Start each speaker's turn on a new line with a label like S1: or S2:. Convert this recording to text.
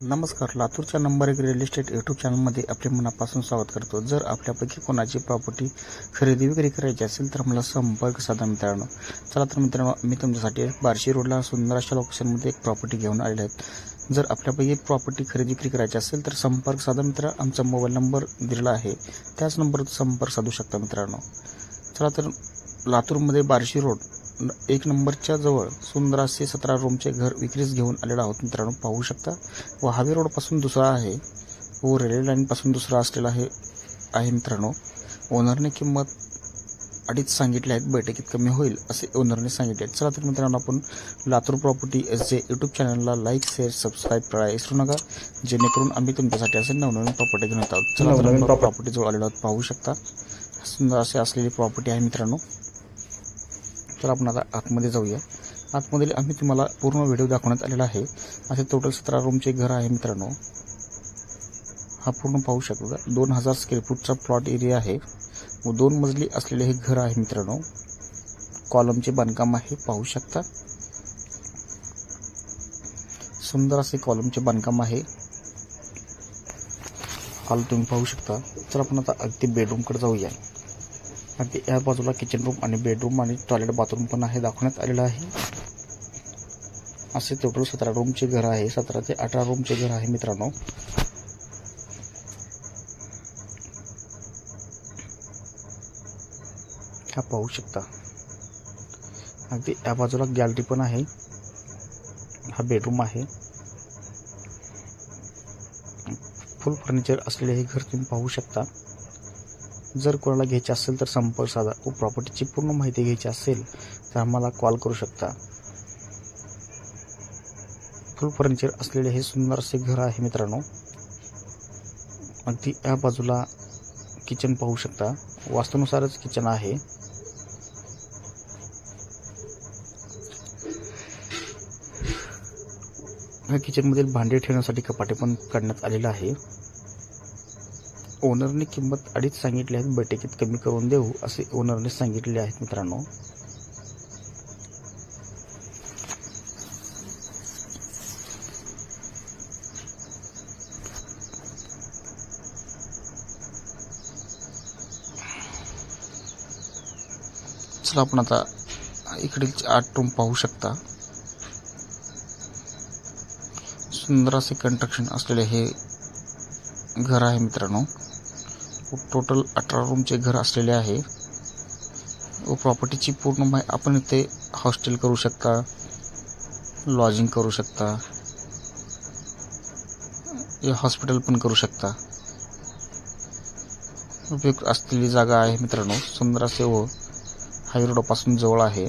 S1: नमस्कार लातूरच्या नंबर एक रिअल इस्टेट यूट्यूब चॅनलमध्ये आपले मनापासून स्वागत करतो. जर आपल्यापैकी कोणाची प्रॉपर्टी खरेदी विक्री करायची असेल तर मला संपर्क साधा मित्रांनो. चला तर मित्रांनो मी तुमच्यासाठी बार्शी रोडला सुंदर अशा लोकेशनमध्ये एक प्रॉपर्टी घेऊन आलेले आहेत जर आपल्यापैकी प्रॉपर्टी खरेदी विक्री करायची असेल तर संपर्क साधा मित्र आमचा मोबाईल नंबर दिलेला आहे. त्याच नंबरवर संपर्क साधू शकता मित्रांनो. चला तर लातूरमध्ये बार्शी रोड एक नंबरच्या जवळ सुंदर असे सतरा रूमचे घर विक्रीस घेऊन आलेलो आहोत. मित्रांनो पाहू शकता. व हावे रोडपासून दुसरा आहे. व रेल्वे लाईनपासून दुसरा असलेला आहे आहे मित्रांनो. ओनरने किंमत अडीच सांगितले आहेत बैठकीत कमी होईल असे ओनरने सांगितले आहेत चला तर मित्रांनो आपण Latur property S J YouTube चॅनलला लाईक शेअर सबस्क्राईब करायला विसरू नका. जेणेकरून आम्ही तुमच्यासाठी असे नवनवीन प्रॉपर्टी घेऊन येत आहोत. चला तर प्रॉपर्टी जवळ आलेलो आहोत. पाहू शकता. सुंदर असे असलेली प्रॉपर्टी आहे मित्रांनो. तर आपण आता आतमध्ये जाऊया. आतमध्ये आम्ही तुम्हाला पूर्ण व्हिडिओ दाखवण्यात आलेला आहे. असे टोटल सतरा रूमचे घर आहे मित्रांनो. हा पूर्ण पाहू शकता दोन हजार स्क्वेअर फूटचा प्लॉट एरिया आहे. व दोन मजली असलेले हे घर आहे मित्रांनो. कॉलमचे बांधकाम आहे पाहू शकता. सुंदर असे कॉलमचे बांधकाम आहे. हॉल तुम्ही पाहू शकता. तर आपण आता अगदी बेडरूमकडे जाऊया. आणि या बाजूला किचन रूम आणि बेडरूम आणि टॉयलेट बाथरूम पण आहे दाखवण्यात आलेलं आहे. असे टोटल सतरा रूमचे घर आहे. सतरा ते अठरा रूमचे घर आहे मित्रांनो. हा पाहू शकता. अगदी या बाजूला गॅलरी पण आहे. हा बेडरूम आहे. फुल फर्निचर असलेले हे घर तुम्ही पाहू शकता. जर कोणाला घ्यायचे असेल तर संपर्क साधा व प्रॉपर्टीची पूर्ण माहिती घ्यायची असेल तर आम्हाला कॉल करू शकता. फुल फर्निचर असलेले हे सुंदर असे घर आहे मित्रांनो. अगदी या बाजूला किचन पाहू शकता. वास्तूनुसारच किचन आहे. ह्या किचनमधील भांडे ठेवण्यासाठी कपाटे पण काढण्यात आलेलं आहे. ओनरने किंमत अडीच सांगितली आहे बैठकीत कमी करून देऊ असे ओनरने सांगितले आहेत मित्रांनो. चला आपण आता इकडील आठ रूम पाहू शकता. सुंदर असे कंस्ट्रक्शन असलेले हे घर आहे मित्रांनो. टोटल अठरा रूमचे घर असलेले आहे. व प्रॉपर्टीची पूर्ण माहिती आपण इथे हॉस्टेल करू शकता लॉजिंग करू शकता हॉस्पिटल पण करू शकता. उपयुक्त असलेली जागा आहे मित्रांनो सुंदर असे व हाय रोडपासून जवळ आहे.